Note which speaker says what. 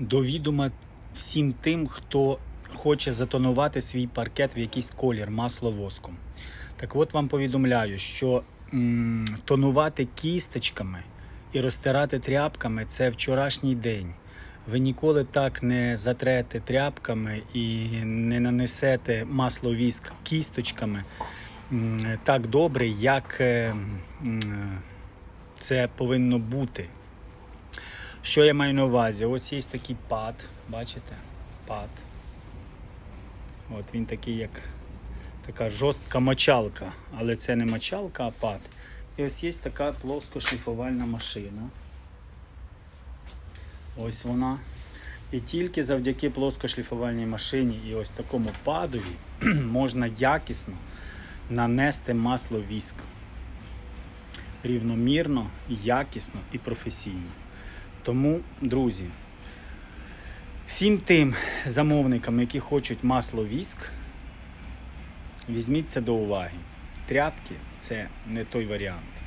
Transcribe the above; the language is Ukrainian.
Speaker 1: до відома всім тим, хто хоче затонувати свій паркет в якийсь колір масло воском. Так от вам повідомляю, що м, тонувати кісточками і розтирати тряпками це вчорашній день. Ви ніколи так не затрете тряпками і не нанесете масло віск кісточками так добре, як е, м, це повинно бути. Що я маю на увазі? Ось є такий пад, бачите? Пад. От він такий, як така жорстка мочалка, але це не мочалка, а пад. І ось є така плоскошліфувальна машина. Ось вона. І тільки завдяки плоскошліфувальній машині і ось такому падові можна якісно нанести масло віск. Рівномірно, якісно і професійно. Тому, друзі, всім тим замовникам, які хочуть масло віск, візьміть це до уваги. Тряпки це не той варіант.